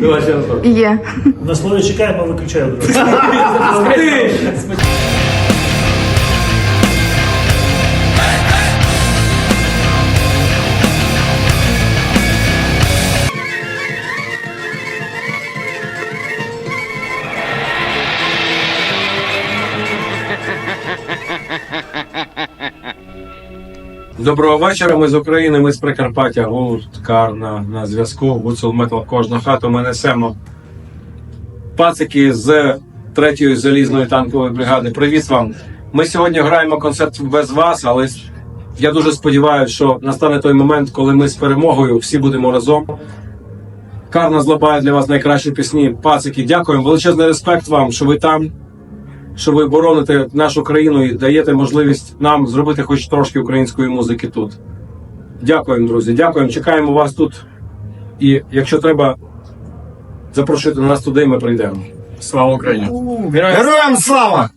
Давай ще раз. Є. На слові чекаємо, виключаю Доброго вечора. Ми з України. Ми з Прикарпаття. Гурт Кар на, зв'язку. Гуцул Метал кожна хата. Ми несемо пацики з третьої залізної танкової бригади. Привіт вам. Ми сьогодні граємо концерт без вас, але я дуже сподіваюся, що настане той момент, коли ми з перемогою всі будемо разом. Карна злобає для вас найкращі пісні. Пацики, дякуємо. Величезний респект вам, що ви там, що ви бороните нашу країну і даєте можливість нам зробити хоч трошки української музики тут. Дякуємо, друзі. Дякуємо. Чекаємо вас тут. І якщо треба, запрошуйте нас туди, ми прийдемо. Слава Україні! Героям слава!